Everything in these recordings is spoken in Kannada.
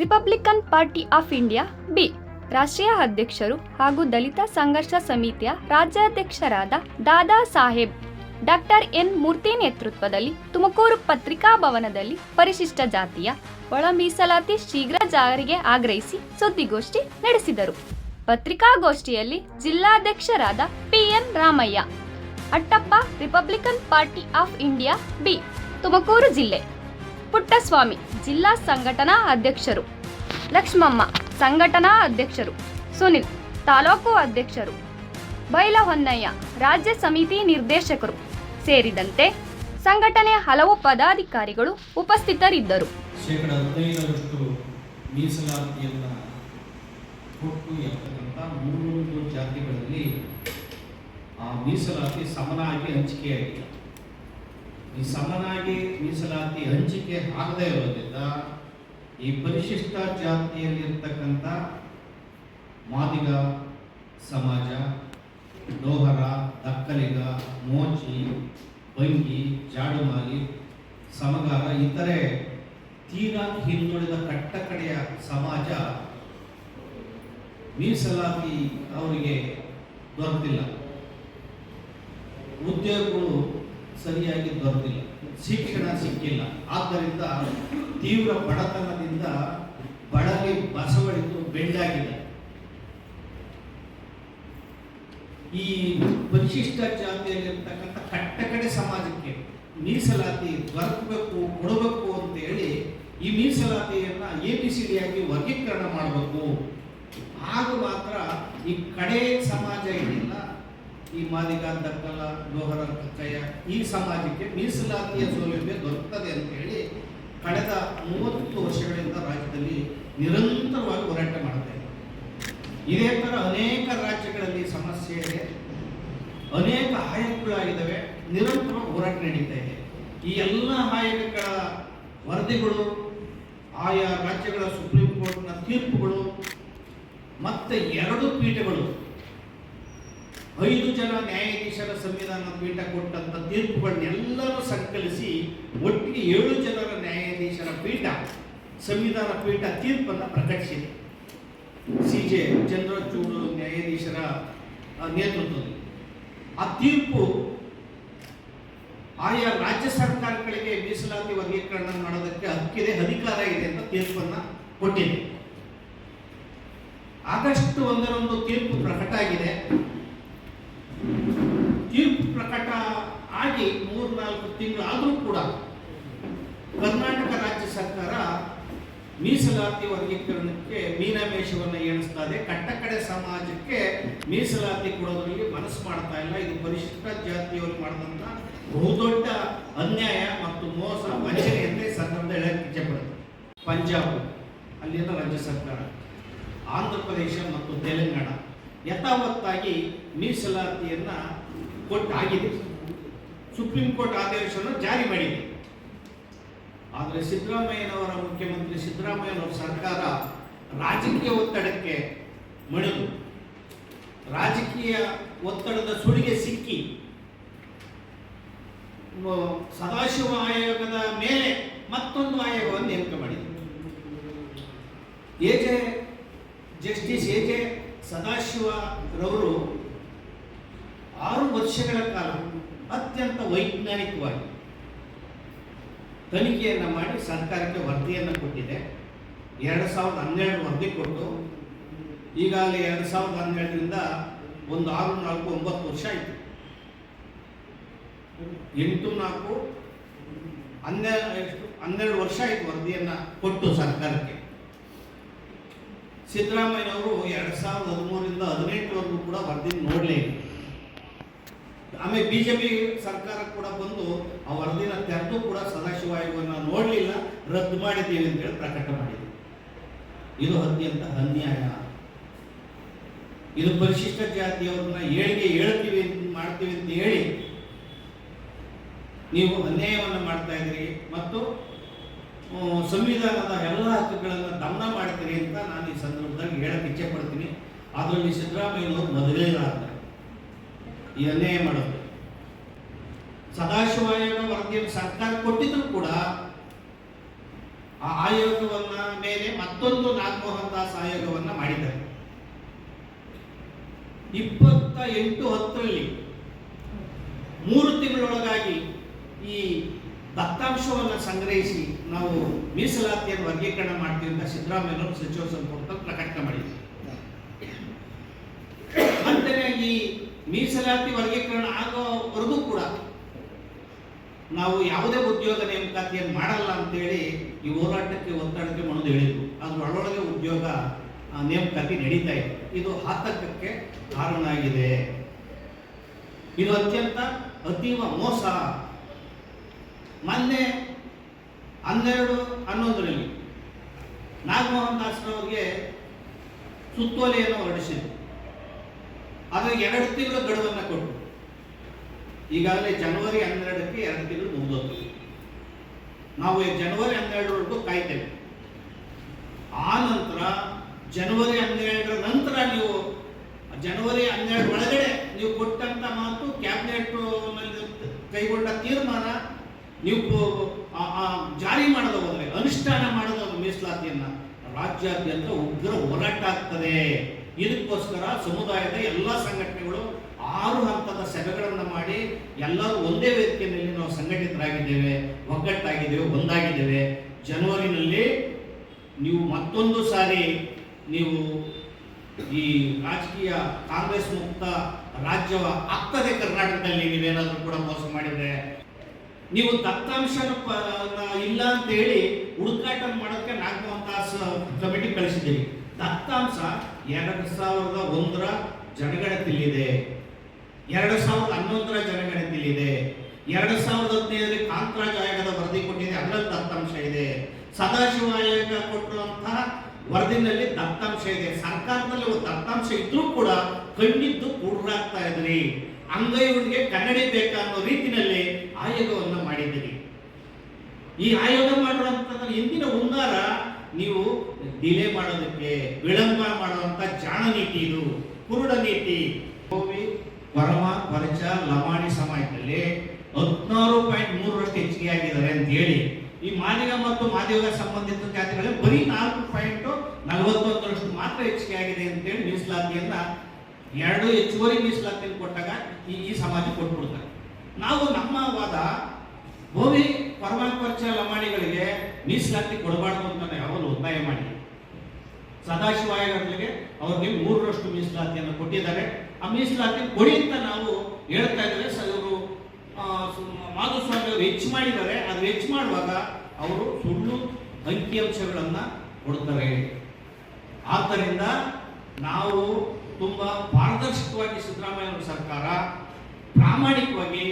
Republican party of India, B. ರಾಷ್ಟ್ರೀಯ ಅಧ್ಯಕ್ಷರು ಹಾಗೂ ದಲಿತ ಸಂಘರ್ಷ ಸಮಿತಿಯ ರಾಜ್ಯಾಧ್ಯಕ್ಷರಾದ ದಾದಾ ಸಾಹೇಬ್, ಡಾಕ್ಟರ್ ಎನ್. ಮೂರ್ತಿ ನೇತೃತ್ವದಲ್ಲಿ ತುಮಕೂರು ಪತ್ರಿಕಾ ಭವನದಲ್ಲಿ ಪರಿಶಿಷ್ಟ ಜಾತಿಯ ಒಳ ಮೀಸಲಾತಿ ಶೀಘ್ರ ಜಾರಿಗೆ ಆಗ್ರಹಿಸಿ ಸುದ್ದಿಗೋಷ್ಠಿ ನಡೆಸಿದರು. ಪತ್ರಿಕಾಗೋಷ್ಠಿಯಲ್ಲಿ ಜಿಲ್ಲಾಧ್ಯಕ್ಷರಾದ PN Ramaiah, Attappa Republican party of India, B. Tumakuru ಜಿಲ್ಲೆ. ಪುಟ್ಟಸ್ವಾಮಿ, ಜಿಲ್ಲಾ ಸಂಘಟನಾ ಅಧ್ಯಕ್ಷರು. ಲಕ್ಷ್ಮಮ್ಮ, ಸಂಘಟನಾ ಅಧ್ಯಕ್ಷರು. ಸುನಿಲ್, ತಾಲೂಕು ಅಧ್ಯಕ್ಷರು. ಬೈಲ ಹೊನ್ನಯ್ಯ ರಾಜ್ಯ ಸಮಿತಿ ನಿರ್ದೇಶಕರು. ಸೇರಿದಂತೆ ಸಂಘಟನೆಯ ಹಲವು ಪದಾಧಿಕಾರಿಗಳು ಉಪಸ್ಥಿತರಿದ್ದರು. ಮೀಸಲಾತಿಯನ್ನು ಮೂರೊಂದು ಜಾತಿಗಳಲ್ಲಿ ಆ ಮೀಸಲಾತಿ ಸಮನಾಗಿ ಹಂಚಿಕೆಯಾಗಿದೆ. ಈ ಸಮನಾಗಿ ಮೀಸಲಾತಿ ಹಂಚಿಕೆ ಆಗದೇ ಇರೋದ್ರಿಂದ ಈ ಪರಿಶಿಷ್ಟ ಜಾತಿಯಲ್ಲಿರ್ತಕ್ಕಂಥ ಮಾದಿಗ, ಸಮಾಜ ಡೋಹರ ದಕ್ಕಲಿಗ, ಮೋಚಿ ಬಂಗಿ ಜಾಡುಮಾಲಿ ಸಮಗಾರ, ಇತರೆ ತೀರಾ ಹಿಂದುಳಿದ ಕಟ್ಟಕಡೆಯ ಸಮಾಜ ಮೀಸಲಾತಿ ಅವರಿಗೆ ದೊರೆತಿಲ್ಲ ಉದ್ಯೋಗಗಳು ಸರಿಯಾಗಿ ದೊರಕಿಲ್ಲ ಶಿಕ್ಷಣ ಸಿಕ್ಕಿಲ್ಲ. ಆದ್ದರಿಂದ ತೀವ್ರ ಬಡತನದಿಂದ ಬಳಲಿ ಬಸವಳಿತು ಬೆಂಡಾಗಿದೆ ಈ ಪರಿಶಿಷ್ಟ ಜಾತಿಯಲ್ಲಿರ್ತಕ್ಕಂಥ ಕಟ್ಟಕಡೆ ಸಮಾಜಕ್ಕೆ ಮೀಸಲಾತಿ ದೊರಕಬೇಕು ಕೊಡಬೇಕು ಅಂತ ಹೇಳಿ ಈ ಮೀಸಲಾತಿಯನ್ನ ಎ ಬಿ ಸಿ ಡಿ ಆಗಿ ವರ್ಗೀಕರಣ ಮಾಡಬೇಕು. ಆಗ ಮಾತ್ರ ಈ ಕಡೆ ಸಮಾಜ ಏನಿಲ್ಲ ಈ ಮಾದಿಗ ದಕ್ಕಲ ಲೋಹರ ಕಚ್ಚಯ್ಯ ಈ ಸಮಾಜಕ್ಕೆ ಮೀಸಲಾತಿಯ ಸೌಲಭ್ಯ ದೊರಕುತ್ತದೆ ಅಂತ ಹೇಳಿ ಕಳೆದ ಮೂವತ್ತು ವರ್ಷಗಳಿಂದ ರಾಜ್ಯದಲ್ಲಿ ನಿರಂತರವಾಗಿ ಹೋರಾಟ ಮಾಡುತ್ತೆ ಇದೆ. ಇದೇ ಥರ ಅನೇಕ ರಾಜ್ಯಗಳಲ್ಲಿ ಸಮಸ್ಯೆ ಇದೆ. ಅನೇಕ ಆಯಕಗಳಾಗಿದ್ದಾವೆ ನಿರಂತರ ಹೋರಾಟ ನಡೀತಾ ಇದೆ. ಈ ಎಲ್ಲ ಆಯಕಗಳ ವರದಿಗಳು, ಆಯಾ ರಾಜ್ಯಗಳ ಸುಪ್ರೀಂ ಕೋರ್ಟ್ನ ತೀರ್ಪುಗಳು, ಮತ್ತೆ ಎರಡು ಪೀಠಗಳು ಐದು ಜನ ನ್ಯಾಯಾಧೀಶರ ಸಂವಿಧಾನ ಪೀಠ ಕೊಟ್ಟಂತ ತೀರ್ಪುಗಳನ್ನೆಲ್ಲರೂ ಸಂಕಲಿಸಿ ಒಟ್ಟಿಗೆ ಏಳು ಜನರ ನ್ಯಾಯಾಧೀಶರ ಪೀಠ, ಸಂವಿಧಾನ ಪೀಠ ತೀರ್ಪನ್ನು ಪ್ರಕಟಿಸಿದೆ. ಸಿ ಜೆ ಚಂದ್ರಚೂಡು ನ್ಯಾಯಾಧೀಶರ ನೇತೃತ್ವದಲ್ಲಿ. ಆ ತೀರ್ಪು ಆಯಾ ರಾಜ್ಯ ಸರ್ಕಾರಗಳಿಗೆ ಮೀಸಲಾತಿ ವರ್ಗೀಕರಣ ಮಾಡೋದಕ್ಕೆ ಹಕ್ಕಿದೆ, ಅಧಿಕಾರ ಇದೆ ಅಂತ ತೀರ್ಪನ್ನ ಕೊಟ್ಟಿದೆ. ಆಗಸ್ಟ್ ಒಂದರಂದು ತೀರ್ಪು ಪ್ರಕಟ ಆಗಿದೆ ತೀರ್ಪು ಪ್ರಕಟ ಆಗಿ ಮೂರ್ನಾಲ್ಕು ತಿಂಗಳು ಆದರೂ ಕೂಡ ಕರ್ನಾಟಕ ರಾಜ್ಯ ಸರ್ಕಾರ ಮೀಸಲಾತಿ ವರ್ಗೀಕರಣಕ್ಕೆ ಮೀನಾಮೇಷವನ್ನು ಎಣಿಸ್ತಾ ಇದೆ. ಕಟ್ಟಕಡೆ ಸಮಾಜಕ್ಕೆ ಮೀಸಲಾತಿ ಕೊಡೋದ್ರಲ್ಲಿ ಮನಸ್ಸು ಮಾಡ್ತಾ ಇಲ್ಲ. ಇದು ಪರಿಶಿಷ್ಟ ಜಾತಿಯವರು ಮಾಡಿದಂತ ಬಹುದೊಡ್ಡ ಅನ್ಯಾಯ ಮತ್ತು ಮೋಸ, ವಂಚನೆ ಸರ್ಕಾರದ ಹೇಳಕ್ಕೆ ಇಚ್ಛೆಪಡುತ್ತೆ ಪಂಜಾಬ್, ಅಲ್ಲಿಂದ ರಾಜ್ಯ ಸರ್ಕಾರ, ಆಂಧ್ರ ಪ್ರದೇಶ ಮತ್ತು ತೆಲಂಗಾಣ ಯಥಾವತ್ತಾಗಿ ಮೀಸಲಾತಿಯನ್ನ ಕೊಟ್ಟಾಗಿದೆ. ಸುಪ್ರೀಂ ಕೋರ್ಟ್ ಆದೇಶವನ್ನು ಜಾರಿ ಮಾಡಿದೆ. ಆದರೆ ಸಿದ್ದರಾಮಯ್ಯನವರ ಮುಖ್ಯಮಂತ್ರಿ ಸಿದ್ದರಾಮಯ್ಯನವರ ಸರ್ಕಾರ ರಾಜಕೀಯ ಒತ್ತಡಕ್ಕೆ ಮಣಿದು. ರಾಜಕೀಯ ಒತ್ತಡದ ಸುಳಿಗೆ ಸಿಕ್ಕಿ. ಸದಾಶಿವ ಆಯೋಗದ ಮೇಲೆ ಮತ್ತೊಂದು ಆಯೋಗವನ್ನು ನೇಮಕ ಮಾಡಿದೆ A J justice A J ಸದಾಶಿವರವರು ಆರು ವರ್ಷಗಳ ಕಾಲ ಅತ್ಯಂತ ವೈಜ್ಞಾನಿಕವಾಗಿ ತನಿಖೆಯನ್ನು ಮಾಡಿ ಸರ್ಕಾರಕ್ಕೆ ವರದಿಯನ್ನು ಕೊಟ್ಟಿದೆ. ಎರಡು ಸಾವಿರದ ಹನ್ನೆರಡು ವರದಿ ಕೊಟ್ಟು, ಈಗಾಗಲೇ ಎರಡು ಸಾವಿರದ ಹನ್ನೆರಡರಿಂದ ಒಂದು ಆರು, ನಾಲ್ಕು, ಒಂಬತ್ತು ವರ್ಷ ಆಯಿತು. ಎಂಟು, ನಾಲ್ಕು ಹನ್ನೆರಡು ಹನ್ನೆರಡು ವರ್ಷ ಆಯಿತು ವರದಿಯನ್ನು ಕೊಟ್ಟು ಸರ್ಕಾರಕ್ಕೆ. ಸಿದ್ದರಾಮಯ್ಯನವರು ಎರಡು ಸಾವಿರದ ಹದಿಮೂರರಿಂದ ಹದಿನೆಂಟರವರೆಗೂ ಕೂಡ ವರದಿ ನೋಡಲೇ ಇಲ್ಲ. ಆಮೇಲೆ ಬಿಜೆಪಿ ಸರ್ಕಾರ ಕೂಡ ಬಂದು ಆ ವರದಿನ ತೆರೆದು ಕೂಡ ಸದಾಶಿವ ಆಯೋಗವನ್ನು ನೋಡಲಿಲ್ಲ, ರದ್ದು ಮಾಡಿದ್ದೀವಿ ಅಂತ ಹೇಳಿ ಪ್ರಕಟ ಮಾಡಿದೆ ಇದು ಅತ್ಯಂತ ಅನ್ಯಾಯ. ಇದು ಪರಿಶಿಷ್ಟ ಜಾತಿಯವ್ರನ್ನ ಏಳಿಗೆ ಹೇಳ್ತೀವಿ ಮಾಡ್ತೀವಿ ಅಂತ ಹೇಳಿ ನೀವು ಅನ್ಯಾಯವನ್ನು ಮಾಡ್ತಾ ಇದ್ದೀರಿ ಮತ್ತು ಸಂವಿಧಾನದ ಎಲ್ಲ ಹಕ್ಕುಗಳನ್ನು ದಮನ ಮಾಡ್ತೀರಿ ಅಂತ ನಾನು ಈ ಸಂದರ್ಭದಲ್ಲಿ ಹೇಳಕ್ಕೆ ಇಚ್ಛೆ ಪಡ್ತೀನಿ. ಅದರಲ್ಲಿ ಮೊದಲೇ ಮೊದಲೇನಾಗ್ತಾರೆ ಅನ್ಯಾಯ ಮಾಡೋದು. ಸದಾಶಿವ ಆಯೋಗ ವರದಿಯನ್ನು ಸರ್ಕಾರ ಕೊಟ್ಟಿದ್ರು ಕೂಡ ಆ ಆಯೋಗವನ್ನ ಮೇಲೆ ಮತ್ತೊಂದು ನಾಗಮೋಹನ್ ದಾಸ್ ಆಯೋಗವನ್ನ ಮಾಡಿದ್ದಾರೆ. ಇಪ್ಪತ್ತ ಎಂಟು ಹತ್ತರಲ್ಲಿ ಮೂರು ತಿಂಗಳೊಳಗಾಗಿ ಈ ದತ್ತಾಂಶವನ್ನು ಸಂಗ್ರಹಿಸಿ ನಾವು ಮೀಸಲಾತಿಯನ್ನು ವರ್ಗೀಕರಣ ಮಾಡ್ತೀವಿ ಅಂತ ಸಿದ್ದರಾಮಯ್ಯನವರು ಸಚಿವ ಸಂಪುಟದಲ್ಲಿ ಪ್ರಕಟಣೆ ಮಾಡಿದ್ರು ಅಂತೆಯೇ ಈ ಮೀಸಲಾತಿ ವರ್ಗೀಕರಣ ಆಗೋವರೆಗೂ ಕೂಡ ನಾವು ಯಾವುದೇ ಉದ್ಯೋಗ ನೇಮಕಾತಿಯನ್ನು ಮಾಡಲ್ಲ ಅಂತೇಳಿ ಈ ಹೋರಾಟಕ್ಕೆ ಒತ್ತಡಕ್ಕೆ ಮನದು ಹೇಳಿದ್ರು. ಅದ್ರ ಒಳೊಳಗೆ ಉದ್ಯೋಗ ನೇಮಕಾತಿ ನಡೀತಾ ಇದೆ. ಇದು ಆತಂಕಕ್ಕೆ ಕಾರಣ ಆಗಿದೆ ಇದು ಅತ್ಯಂತ ಅತೀವ ಮೋಸ. ಮೊನ್ನೆ ಹನ್ನೆರಡು ಹನ್ನೊಂದರಲ್ಲಿ ನಾಗಮೋಹನ್ ದಾಸ್ರವ್ರಿಗೆ ಸುತ್ತೋಲೆಯನ್ನು ಹೊರಡಿಸಿದ್ರು. ಅದು ಎರಡು ತಿಂಗಳು ಗಡುವನ್ನು ಕೊಟ್ಟು ಈಗಾಗಲೇ ಜನವರಿ ಹನ್ನೆರಡಕ್ಕೆ ಎರಡು ತಿಂಗಳು ಮುಗಿದೋಗ್ತದೆ. ನಾವು ಜನವರಿ ಹನ್ನೆರಡರವರೆಗೂ ಕಾಯ್ತೇವೆ. ಆ ನಂತರ ಜನವರಿ ಹನ್ನೆರಡರ ನಂತರ ನೀವು, ಜನವರಿ ಹನ್ನೆರಡು ಒಳಗಡೆ ನೀವು ಕೊಟ್ಟಂತ ಮಾತು ಕ್ಯಾಬಿನೆಟ್ ಕೈಗೊಂಡ ತೀರ್ಮಾನ, ನೀವು ಜಾರಿ ಮಾಡದ ಹೋದ್ರೆ, ಅನುಷ್ಠಾನ ಮಾಡದ ಮೀಸಲಾತಿಯನ್ನ ರಾಜ್ಯಾದ್ಯಂತ ಉಗ್ರ ಹೋರಾಟ ಆಗ್ತದೆ. ಇದಕ್ಕೋಸ್ಕರ ಸಮುದಾಯದ ಎಲ್ಲ ಸಂಘಟನೆಗಳು ಆರು ಹಂತದ ಸಭೆಗಳನ್ನು ಮಾಡಿ ಎಲ್ಲರೂ ಒಂದೇ ವೇದಿಕೆಯಲ್ಲಿ ನಾವು ಸಂಘಟಿತರಾಗಿದ್ದೇವೆ, ಒಗ್ಗಟ್ಟಾಗಿದ್ದೇವೆ, ಒಂದಾಗಿದ್ದೇವೆ. ಜನವರಿನಲ್ಲಿ ನೀವು ಮತ್ತೊಂದು ಸಾರಿ ನೀವು ಈ ರಾಜಕೀಯ ಕಾಂಗ್ರೆಸ್ ಮುಕ್ತ ರಾಜ್ಯವ ಆಗ್ತದೆ ಕರ್ನಾಟಕದಲ್ಲಿ, ನೀವೇನಾದರೂ ಕೂಡ ಮೋಸ ಮಾಡಿದ್ರೆ. ನೀವು ದತ್ತಾಂಶ ಇಲ್ಲ ಅಂತ ಹೇಳಿ ಹುಡುಕಾಟ ಮಾಡೋಕ್ಕೆ ನಾಲ್ಕು ತಾಸು ಕಮಿಟಿ ಕಳಿಸಿದ್ದೀವಿ ದತ್ತಾಂಶ ಎರಡು ಸಾವಿರದ ಒಂದರ ಜನಗಣತಿಲಿದೆ ಎರಡು ಸಾವಿರದ ಹನ್ನೊಂದರ ಜನಗಣತಿಲಿದೆ ಎರಡು ಸಾವಿರದ ಹದಿನೈದರಲ್ಲಿ ಕಾಂತರಾಜ್ ಆಯೋಗದ ವರದಿ ಕೊಟ್ಟಿದೆ, ಅದರಲ್ಲಿ ದತ್ತಾಂಶ ಇದೆ. ಸದಾಶಿವ ಆಯೋಗ ಕೊಟ್ಟಿರುವಂತಹ ವರದಿನಲ್ಲಿ ದತ್ತಾಂಶ ಇದೆ. ಸರ್ಕಾರದಲ್ಲಿ ಒಂದು ದತ್ತಾಂಶ ಇದ್ರೂ ಕೂಡ ಕಣ್ಣಿದ್ದು ಕೂಡ್ರಾಗ್ತಾ ಇದ್ರಿ. ಅಂಗೈಗಳಿಗೆ ಕನ್ನಡಿ ಬೇಕಾ ಅನ್ನೋ ರೀತಿಯಲ್ಲಿ ಆಯೋಗವನ್ನು ಮಾಡಿದ್ದೀರಿ. ಈ ಆಯೋಗ ಮಾಡಿರುವಂತಹ ಹಿಂದಿನ ಹುನ್ನಾರ ನೀವು ಡಿಲೇ ಮಾಡೋದಕ್ಕೆ ವಿಳಂಬ ಮಾಡುವಂತ ಜಾಣ ನೀತಿ ಇದು. ಕುರುಡ ನೀತಿ. ಕೋವಿ ಪರಮ ಪರಿಚ ಲಮಾಣಿ ಸಮಯದಲ್ಲಿ ಹದಿನಾರು ಪಾಯಿಂಟ್ ಮೂರರಷ್ಟು ಹೆಚ್ಚಿಗೆ ಆಗಿದ್ದಾರೆ ಅಂತ ಹೇಳಿ. ಈ ಮಾದಿಗ ಮತ್ತು ಮಾದಿಗ ಸಂಬಂಧಿತ ಜಾತಿಗಳಲ್ಲಿ ಬರೀ ನಾಲ್ಕು ಪಾಯಿಂಟ್ ನಲವತ್ತೊಂದರಷ್ಟು ಮಾತ್ರ ಹೆಚ್ಚಿಗೆ ಆಗಿದೆ ಅಂತ ಹೇಳಿ ಮೀಸಲಾತಿಯನ್ನ ಎರಡು ಹೆಚ್ಚುವರಿ ಮೀಸಲಾತಿಯನ್ನು ಕೊಟ್ಟಾಗ ಈ ಈ ಸಮಾಜ ಕೊಟ್ಬಿಡ್ತಾರೆ ನಾವು ನಮ್ಮ ವಾದ ಭೂಮಿ ಪರಮಾತ್ಮರ್ಚ ಲಮಾಣಿಗಳಿಗೆ ಮೀಸಲಾತಿ ಕೊಡಬಾರ್ದು ಅಂತ ನಾವು ಯಾವಾಗಲೂ ಒತ್ತಾಯ ಮಾಡಿ. ಸದಾಶಿವಾಯಗಳಿಗೆ ಅವ್ರು ಅವ್ರಿಗೆ ಮೂರರಷ್ಟು ಮೀಸಲಾತಿಯನ್ನು ಕೊಟ್ಟಿದ್ದಾರೆ. ಆ ಮೀಸಲಾತಿ ಕೊಡಿ ಅಂತ ನಾವು ಹೇಳ್ತಾ ಇದ್ದಾರೆ ಸ- ಇವರು ಮಾಧುಸ್ವಾಮಿ ಅವರು ಹೆಚ್ಚು ಮಾಡಿದ್ದಾರೆ. ಅದು ಹೆಚ್ಚು ಮಾಡುವಾಗ ಅವರು ಸುಳ್ಳು ಅಂಕಿಅಂಶಗಳನ್ನ ಕೊಡ್ತಾರೆ. ಆದ್ದರಿಂದ ನಾವು ತುಂಬಾ ಪಾರದರ್ಶಕವಾಗಿ ಸಿದ್ದರಾಮಯ್ಯ ಸರ್ಕಾರ ಪ್ರಾಮಾಣಿಕವಾಗಿ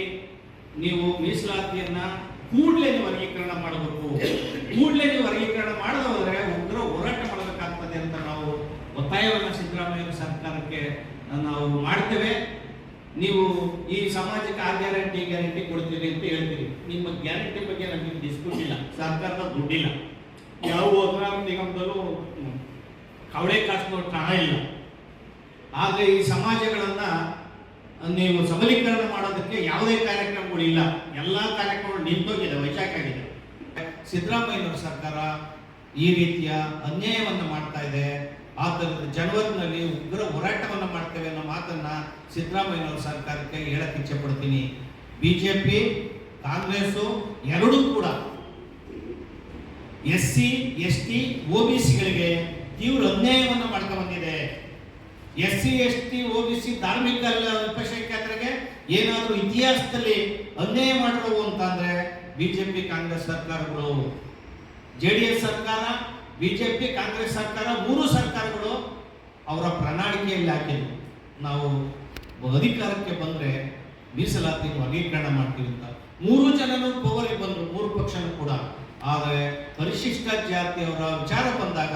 ನೀವು ಮೀಸಲಾತಿಯನ್ನ ಕೂಡಲೇ ವರ್ಗೀಕರಣ ಮಾಡಬೇಕು. ಕೂಡಲೇ ವರ್ಗೀಕರಣ ಮಾಡದ ಹೋದ್ರೆ ಉಗ್ರ ಹೋರಾಟ ಮಾಡಬೇಕಾಗ್ತದೆ ಅಂತ ನಾವು ಒತ್ತಾಯವನ್ನು ಸಿದ್ದರಾಮಯ್ಯ ಸರ್ಕಾರಕ್ಕೆ ನಾವು ಮಾಡ್ತೇವೆ. ನೀವು ಈ ಸಮಾಜಕ್ಕೆ ಆ ಗ್ಯಾರಂಟಿ ಗ್ಯಾರಂಟಿ ಕೊಡ್ತೀರಿ ಅಂತ ಹೇಳ್ತೀರಿ ನಿಮ್ಮ ಗ್ಯಾರಂಟಿ ಬಗ್ಗೆ ನಮಗೆ ಡಿಸ್ಕ್ಯೂಟ್ ಇಲ್ಲ. ಸರ್ಕಾರದ ದುಡ್ಡಿಲ್ಲ. ಯಾವ ಅಗ್ರಾಮ ನಿಗಮದಲ್ಲೂ ಕವಳೆ ಕಾಸಿನಷ್ಟು ಹಣ ಇಲ್ಲ. ಆದರೆ ಈ ಸಮಾಜಗಳನ್ನ ನೀವು ಸಬಲೀಕರಣ ಮಾಡೋದಕ್ಕೆ ಯಾವುದೇ ಕಾರ್ಯಕ್ರಮಗಳು ಇಲ್ಲ. ಎಲ್ಲ ಕಾರ್ಯಕ್ರಮಗಳು ನಿಂತೋಗಿದೆ, ವೈಶಾಖ ಆಗಿದೆ. ಸಿದ್ದರಾಮಯ್ಯನವರ ಸರ್ಕಾರ ಈ ರೀತಿಯ ಅನ್ಯಾಯವನ್ನು ಮಾಡ್ತಾ ಇದೆ. ಆದ್ದರಿಂದ ಜನವರಿನಲ್ಲಿ ಉಗ್ರ ಹೋರಾಟವನ್ನು ಮಾಡ್ತೇವೆ ಅನ್ನೋ ಮಾತನ್ನ ಸಿದ್ದರಾಮಯ್ಯನವರ ಸರ್ಕಾರಕ್ಕೆ ಹೇಳಕ್ಕೆ ಇಚ್ಛೆ ಪಡ್ತೀನಿ. ಬಿಜೆಪಿ, ಕಾಂಗ್ರೆಸ್ಸು ಎರಡೂ ಕೂಡ S C S T O B ಸಿಗಳಿಗೆ ತೀವ್ರ ಅನ್ಯಾಯವನ್ನು ಮಾಡ್ತಾ ಬಂದಿದೆ. S C S T O B C ಧಾರ್ಮಿಕ ಅಲ್ಪಸಂಖ್ಯಾತರಿಗೆ ಏನಾದರೂ ಇತಿಹಾಸದಲ್ಲಿ ಅನ್ಯಾಯ ಮಾಡಿರೋವು ಅಂತಂದ್ರೆ ಬಿಜೆಪಿ ಕಾಂಗ್ರೆಸ್ ಸರ್ಕಾರಗಳು ಜೆ ಡಿ ಎಸ್ ಸರ್ಕಾರ, ಬಿಜೆಪಿ ಕಾಂಗ್ರೆಸ್ ಸರ್ಕಾರ, ಮೂರು ಸರ್ಕಾರಗಳು ಅವರ ಪ್ರಣಾಳಿಕೆಯಲ್ಲಿ ಹಾಕಿದ್ರು. ನಾವು ಅಧಿಕಾರಕ್ಕೆ ಬಂದ್ರೆ ಮೀಸಲಾತಿ ವರ್ಗೀಕರಣ ಮಾಡ್ತೀವಿ ಅಂತ. ಮೂರು ಜನನು ಪವರಿಗೆ ಬಂದರು, ಮೂರು ಪಕ್ಷನೂ ಕೂಡ. ಆದರೆ ಪರಿಶಿಷ್ಟ ಜಾತಿಯವರ ವಿಚಾರ ಬಂದಾಗ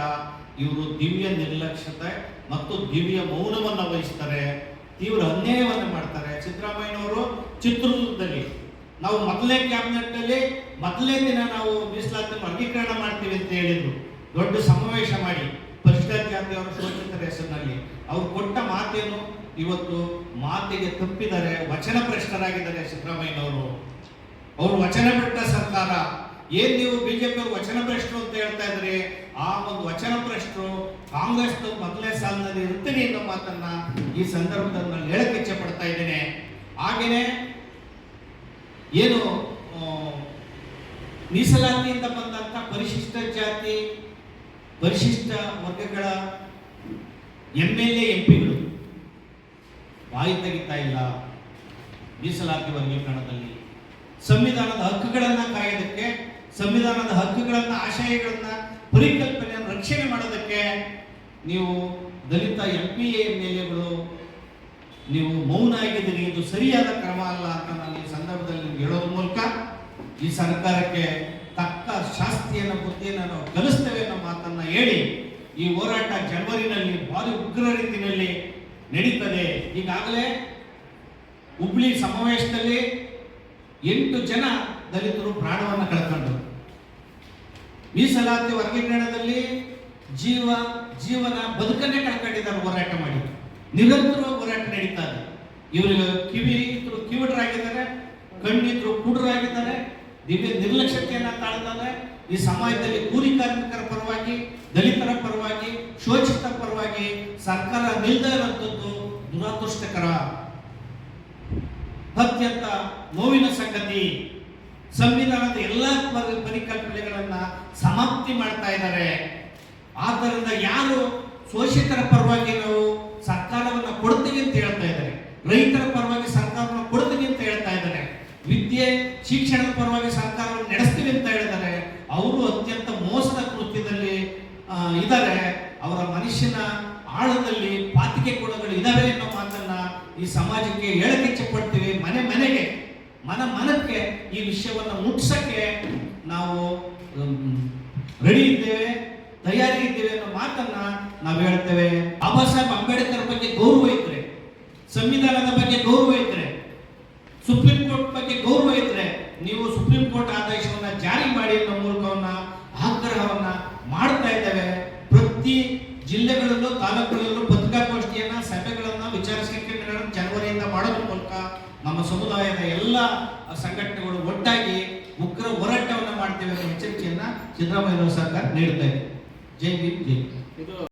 ಇವರು ದಿವ್ಯ ನಿರ್ಲಕ್ಷ್ಯತೆ ಮತ್ತು ದಿವ್ಯ ಮೌನವನ್ನು ವಹಿಸ್ತಾರೆ. ತೀವ್ರ ಅನ್ಯಾಯವನ್ನು ಮಾಡ್ತಾರೆ. ಸಿದ್ದರಾಮಯ್ಯನವರು ಚಿತ್ರದುರ್ಗದಲ್ಲಿ. ನಾವು ಮೊದಲೇ ಕ್ಯಾಬಿನೆಟ್ ಅಲ್ಲಿ ಮೊದಲನೇ ದಿನ ನಾವು ಮೀಸಲಾತಿ ವರ್ಗೀಕರಣ ಮಾಡ್ತೀವಿ ಅಂತ ಹೇಳಿದ್ರು. ದೊಡ್ಡ ಸಮಾವೇಶ ಮಾಡಿ. ಪರಿಶಿಷ್ಟ ಜಾತಿಯವರ ಶೋಷಿತರ ಹೆಸರಿನಲ್ಲಿ. ಅವ್ರು ಕೊಟ್ಟ ಮಾತೇನು? ಇವತ್ತು ಮಾತಿಗೆ ತಪ್ಪಿದ್ದಾರೆ. ವಚನ ಪ್ರಶ್ನರಾಗಿದ್ದಾರೆ ಸಿದ್ದರಾಮಯ್ಯನವರು. ಅವರು ವಚನ ಬಿಟ್ಟ ಸರ್ಕಾರ. ಏನ್ ನೀವು ಬಿಜೆಪಿ ವಚನ ಭ್ರಷ್ಟರು ಅಂತ ಹೇಳ್ತಾ ಇದ್ರಿ? ಆ ಒಂದು ವಚನ ಭ್ರಷ್ಟರು ಕಾಂಗ್ರೆಸ್ ಮೊದಲನೇ ಸಾಲಿನಲ್ಲಿ ಇರ್ತೀನಿ ಅನ್ನೋ ಮಾತನ್ನ ಈ ಸಂದರ್ಭದಲ್ಲಿ ನಾನು ಹೇಳಕ್ಕೆ ಇಚ್ಛೆ ಪಡ್ತಾ ಇದ್ದೇನೆ. ಹಾಗೇನೆ ಏನು ಮೀಸಲಾತಿಯಿಂದ ಬಂದಂತ ಪರಿಶಿಷ್ಟ ಜಾತಿ, ಪರಿಶಿಷ್ಟ ವರ್ಗಗಳ ಎಂ ಎಲ್ ಎ ಎಂಪಿಗಳು ಬಾಯಿ ತೆಗಿತಾ ಇಲ್ಲ ಮೀಸಲಾತಿ ವರ್ಗೀಕರಣದಲ್ಲಿ. ಸಂವಿಧಾನದ ಹಕ್ಕುಗಳನ್ನ ಕಾಯೋದಕ್ಕೆ, ಸಂವಿಧಾನದ ಹಕ್ಕುಗಳನ್ನ, ಆಶಯಗಳನ್ನ ಪರಿಕಲ್ಪನೆಯನ್ನು ರಕ್ಷಣೆ ಮಾಡೋದಕ್ಕೆ ನೀವು ದಲಿತ ಎಂ ಪಿ ಎಂ ಎಗಳು ನೀವು ಮೌನ ಆಗಿದ್ದೀರಿ ಇದು ಸರಿಯಾದ ಕ್ರಮ ಅಲ್ಲ ಅಂತ ನಾನು ಈ ಸಂದರ್ಭದಲ್ಲಿ ಹೇಳೋದ್ರ ಮೂಲಕ ಈ ಸರ್ಕಾರಕ್ಕೆ ತಕ್ಕ ಶಾಸ್ತಿಯನ್ನು, ಬುದ್ಧಿಯನ್ನು ನಾವು ಕಲಿಸ್ತೇವೆ ಅನ್ನೋ ಮಾತನ್ನ ಹೇಳಿ ಈ ಹೋರಾಟ ಜನವರಿನಲ್ಲಿ, ಭಾರಿ ಉಗ್ರ ರೀತಿಯಲ್ಲಿ ನಡೀತದೆ. ಈಗಾಗಲೇ ಹುಬ್ಳಿ ಸಮಾವೇಶದಲ್ಲಿ ಎಂಟು ಜನ ದಲಿತರು ಪ್ರಾಣವನ್ನು ಕಳ್ಕೊಂಡ್ರು. ಮೀಸಲಾತಿ ವರ್ಗೀಕರಣದಲ್ಲಿ ಜೀವ, ಜೀವನ ಬದುಕನ್ನೇ ಕಳ್ಕೊಂಡಿದ್ದಾರೆ ಹೋರಾಟ ಮಾಡಿ. ನಿರಂತರ ಹೋರಾಟ ನಡೀತಾ ಇದೆ. ಇವರು ಕಿವಿ ಇದ್ರು ಕಿವಿಡರಾಗಿದ್ದಾರೆ, ಕಣ್ಣಿದ್ರು ಕುಡ್ರಾಗಿದ್ದಾರೆ, ದಿವ್ಯ ನಿರ್ಲಕ್ಷ್ಯತೆಯನ್ನ ತಾಳ್ತಾರೆ. ಈ ಸಮಾಜದಲ್ಲಿ ಕೂಲಿ ಕಾರ್ಮಿಕರ ಪರವಾಗಿ, ದಲಿತರ ಪರವಾಗಿ, ಶೋಷಿತ ಪರವಾಗಿ ಸರ್ಕಾರ ನಿಲ್ದೇ ಇರುವಂಥದ್ದು ದುರಾದೃಷ್ಟಕರ ಅತ್ಯಂತ ನೋವಿನ ಸಂಗತಿ. ಸಂವಿಧಾನದ ಎಲ್ಲ ಪರಿ- ಪರಿಕಲ್ಪನೆಗಳನ್ನ ಸಮಾಪ್ತಿ ಮಾಡ್ತಾ ಇದ್ದಾರೆ. ಆದ್ದರಿಂದ ಯಾರು ಶೋಷಿತರ ಪರವಾಗಿ ನಾವು ಸರ್ಕಾರವನ್ನು ಕೊಡ್ತೀವಿ ಅಂತ ಹೇಳ್ತಾ ಇದ್ದಾರೆ. ರೈತರ ಪರವಾಗಿ ಸರ್ಕಾರವನ್ನು ಕೊಡ್ತೀವಿ ಅಂತ ಹೇಳ್ತಾ ಇದ್ದಾರೆ. ವಿದ್ಯೆ, ಶಿಕ್ಷಣದ ಪರವಾಗಿ ಸರ್ಕಾರವನ್ನು ನಡೆಸ್ತೀವಿ ಅಂತ ಹೇಳಿದ್ದಾರೆ. ಅವರು ಅತ್ಯಂತ ಮೋಸದ ಕೃತ್ಯದಲ್ಲಿ ಇದ್ದಾರೆ. ಅವರ ಮನುಷ್ಯನ ಆಳದಲ್ಲಿ ಪಾತಿಕೆ ಗುಣಗಳು ಇದಾವೆ ಅನ್ನೋ ಮಾತನ್ನ ಈ ಸಮಾಜಕ್ಕೆ ಹೇಳಕ್ಕೆ ಇಚ್ಛೆ ಪಡ್ತೀವಿ. ಮನೆ, ಮನೆಗೆ ಮನ ಮನಕ್ಕೆ ಈ ವಿಷಯವನ್ನು ಮುಟ್ಸಕ್ಕೆ ನಾವು ರೆಡಿ ಇದ್ದೇವೆ, ತಯಾರಿ ಇದ್ದೇವೆ ಅನ್ನೋ ಮಾತನ್ನ ನಾವು ಹೇಳ್ತೇವೆ. ಬಾಬಾ ಸಾಹೇಬ್ ಅಂಬೇಡ್ಕರ್ ಬಗ್ಗೆ ಗೌರವ ಇದ್ರೆ, ಸಂವಿಧಾನದ ಬಗ್ಗೆ ಗೌರವ ಇದ್ರೆ, ಸುಪ್ರೀಂ ಕೋರ್ಟ್ ಬಗ್ಗೆ ಗೌರವ ಇದ್ರೆ, ನೀವು ಸುಪ್ರೀಂ ಕೋರ್ಟ್ ಆದೇಶವನ್ನ ಜಾರಿ ಮಾಡಿ ಅನ್ನೋ ಸಂಘಟನೆಗಳು ಒಟ್ಟಾಗಿ ಉಗ್ರ ಹೋರಾಟವನ್ನು ಮಾಡ್ತೇವೆ ಎಚ್ಚರಿಕೆಯನ್ನ ಸಿದ್ದರಾಮಯ್ಯ ಸರ್ಕಾರ ನೀಡುತ್ತೆ ಜೈ ಭೀಮ್ ಜೈ ಇದು